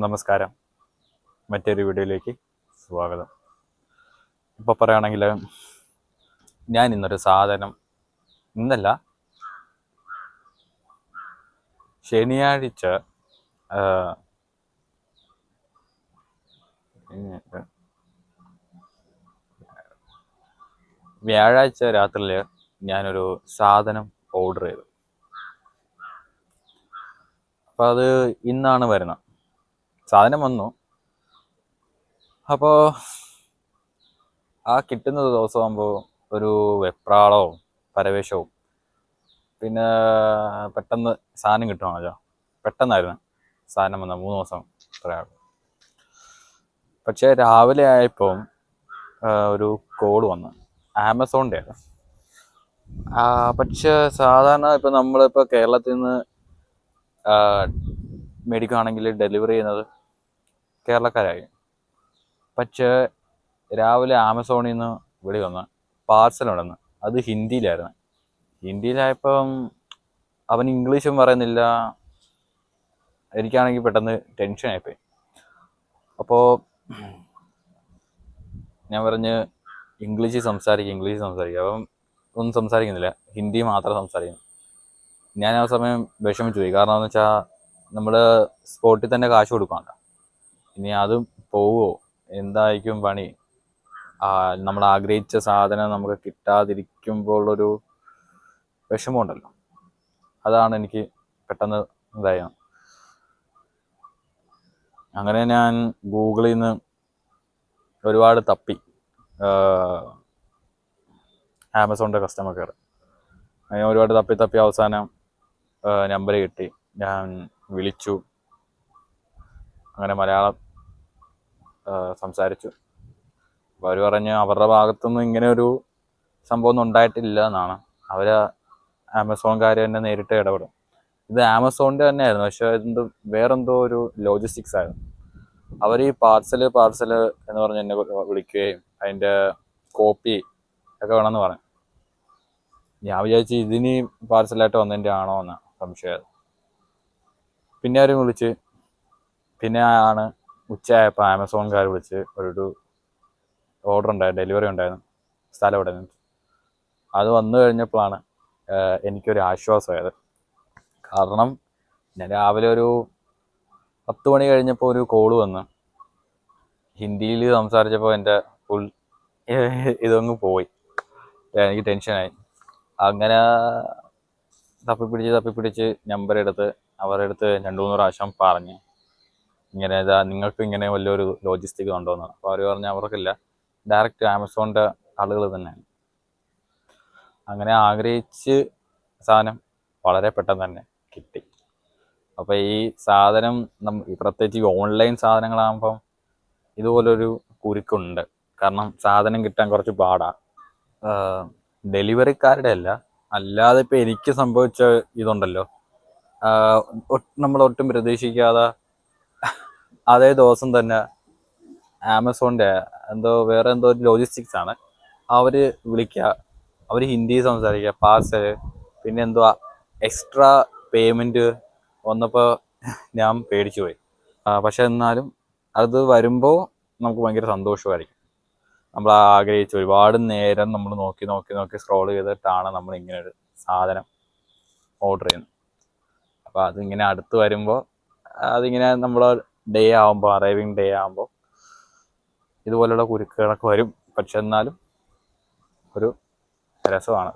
നമസ്കാരം. മറ്റൊരു വീഡിയോയിലേക്ക് സ്വാഗതം. ഇപ്പോൾ പറയുകയാണെങ്കിൽ ഞാൻ ഇന്നൊരു സാധനം ഇന്നല്ല ശനിയാഴ്ച വ്യാഴാഴ്ച രാത്രിയിൽ ഞാനൊരു സാധനം ഓർഡർ ചെയ്തു. അപ്പോൾ അത് ഇന്നാണ് വരുന്നത്. സാധനം വന്നു. അപ്പോൾ ആ കിട്ടുന്ന ദിവസമാകുമ്പോൾ ഒരു വെപ്രാളവും പരവേശവും. പിന്നെ പെട്ടെന്ന് സാധനം കിട്ടുവാണല്ലോ. പെട്ടെന്നായിരുന്നു സാധനം വന്ന മൂന്ന് ദിവസം ഇത്രയാളും പക്ഷേ രാവിലെ ആയപ്പോൾ ഒരു കോഡ് വന്നു. ആമസോണിന്റെ ആണ്. പക്ഷേ സാധാരണ ഇപ്പം നമ്മളിപ്പോൾ കേരളത്തിൽ നിന്ന് മേടിക്കുകയാണെങ്കിൽ ഡെലിവറി ചെയ്യുന്നത് കേരളക്കാരായി. പക്ഷേ രാവിലെ ആമസോണിൽ നിന്ന് വിളി വന്ന് പാർസൽ ഉണ്ടെന്ന് അത് ഹിന്ദിയിലായിരുന്നു. ഹിന്ദിയിലായപ്പം അവൻ ഇംഗ്ലീഷും പറയുന്നില്ല. എനിക്കാണെങ്കിൽ പെട്ടെന്ന് ടെൻഷനായിപ്പോയി. അപ്പോൾ ഞാൻ പറഞ്ഞ് ഇംഗ്ലീഷിൽ സംസാരിക്കും ഇംഗ്ലീഷ് സംസാരിക്കും. അപ്പം ഒന്നും സംസാരിക്കുന്നില്ല. ഹിന്ദി മാത്രം സംസാരിക്കുന്നു. ഞാൻ ആ സമയം വിഷമിച്ചു പോയി കാരണം എന്ന് വെച്ചാൽ നമ്മൾ സ്പോട്ടിൽ തന്നെ കാശ് കൊടുക്കണ്ട ഇനി അതും പോവോ? എന്തായിരിക്കും പണി? നമ്മൾ ആഗ്രഹിച്ച സാധനം നമുക്ക് കിട്ടാതിരിക്കുമ്പോൾ ഒരു വിഷമമുണ്ടല്ലോ. അതാണ് എനിക്ക് പെട്ടെന്ന് ഇതായത് അങ്ങനെ ഞാൻ ഗൂഗിളിൽ നിന്ന് ഒരുപാട് തപ്പി. ആമസോണിന്റെ കസ്റ്റമർ കെയർ അങ്ങനെ ഒരുപാട് തപ്പി തപ്പി അവസാനം നമ്പർ കിട്ടി. ഞാൻ വിളിച്ചു. അങ്ങനെ മലയാളം സംസാരിച്ചു. അപ്പോൾ അവർ പറഞ്ഞ് അവരുടെ ഭാഗത്തുനിന്ന് ഇങ്ങനെ ഒരു സംഭവം ഒന്നും ഉണ്ടായിട്ടില്ല എന്നാണ്. അവർ ആമസോൺകാർ തന്നെ നേരിട്ട് ഇടപെടും. ഇത് ആമസോണിന്റെ തന്നെയായിരുന്നു. പക്ഷേ എന്തോ വേറെന്തോ ഒരു ലോജിസ്റ്റിക്സ് ആയിരുന്നു. അവർ ഈ പാർസൽ പാർസൽ എന്ന് പറഞ്ഞ് എന്നെ വിളിക്കുകയും അതിന്റെ കോപ്പി ഒക്കെ വേണമെന്ന് പറഞ്ഞു. ഞാൻ വിചാരിച്ചു ഇതിന് പാർസലായിട്ട് വന്നതിന്റെ ആണോ എന്ന സംശയം. പിന്നെ ആരും വിളിച്ച് പിന്നെ ആണ് ഉച്ചയായപ്പോൾ ആമസോൺകാർ വിളിച്ച് ഒരു ഓർഡർ ഉണ്ടായിരുന്നു ഡെലിവറി ഉണ്ടായിരുന്നു സ്ഥലം ഇവിടെ നിന്ന്. അത് വന്നു കഴിഞ്ഞപ്പോഴാണ് എനിക്കൊരു ആശ്വാസമായത് കാരണം ഞാൻ രാവിലെ ഒരു പത്ത് മണി കഴിഞ്ഞപ്പോൾ ഒരു കോൾ വന്ന്. ഹിന്ദിയിൽ സംസാരിച്ചപ്പോൾ എന്റെ ഫുൾ ഇതങ്ങ് പോയി. എനിക്ക് ടെൻഷനായി അങ്ങനെ തപ്പിപ്പിടിച്ച് തപ്പിപ്പിടിച്ച് നമ്പർ എടുത്ത് അവരുടെ അടുത്ത് രണ്ട് മൂന്ന് പ്രാവശ്യം പറഞ്ഞ്. ഇങ്ങനെ ഇതാ നിങ്ങൾക്ക് ഇങ്ങനെ വലിയൊരു ലോജിസ്റ്റിക് ഉണ്ടോന്ന് അപ്പോൾ അവർ പറഞ്ഞു അവർക്കില്ല. ഡയറക്റ്റ് ആമസോണിന്റെ ആളുകൾ തന്നെയാണ്. അങ്ങനെ ആഗ്രഹിച്ച് സാധനം വളരെ പെട്ടെന്ന് തന്നെ കിട്ടി. അപ്പോൾ ഈ സാധനം പ്രത്യേകിച്ച് ഈ ഓൺലൈൻ സാധനങ്ങളാകുമ്പം ഇതുപോലൊരു കുരുക്കുണ്ട്. കാരണം സാധനം കിട്ടാൻ കുറച്ച് പാടാ. ഡെലിവറിക്കാരുടെ അല്ല. അല്ലാതെ ഇപ്പൊ എനിക്ക് സംഭവിച്ച ഇതുണ്ടല്ലോ. നമ്മൾ ഒട്ടും പ്രതീക്ഷിക്കാതെ അതേ ദിവസം തന്നെ ആമസോണിന്റെ എന്തോ വേറെ എന്തോ ഒരു ലോജിസ്റ്റിക്സ് ആണ്. അവർ വിളിക്കുക അവർ ഹിന്ദി സംസാരിക്കുക പാർസൽ പിന്നെ എന്തോ എക്സ്ട്രാ പേയ്മെന്റ് വന്നപ്പോൾ ഞാൻ പേടിച്ചു പോയി. പക്ഷെ എന്നാലും അത് വരുമ്പോൾ നമുക്ക് ഭയങ്കര സന്തോഷമായിരിക്കും. നമ്മൾ ആഗ്രഹിച്ച് ഒരുപാട് നേരം നമ്മൾ നോക്കി നോക്കി നോക്കി സ്ക്രോൾ ചെയ്തിട്ടാണ് നമ്മൾ ഇങ്ങനെ ഒരു സാധനം ഓർഡർ ചെയ്യുന്നത്. അപ്പോൾ അതിങ്ങനെ അടുത്ത് വരുമ്പോൾ അതിങ്ങനെ നമ്മൾ ഡേ ആകുമ്പോൾ അറൈവിങ് ഡേ ആകുമ്പോൾ ഇതുപോലുള്ള കുരുക്കുകളൊക്കെ വരും. പക്ഷെ എന്നാലും ഒരു രസമാണ്.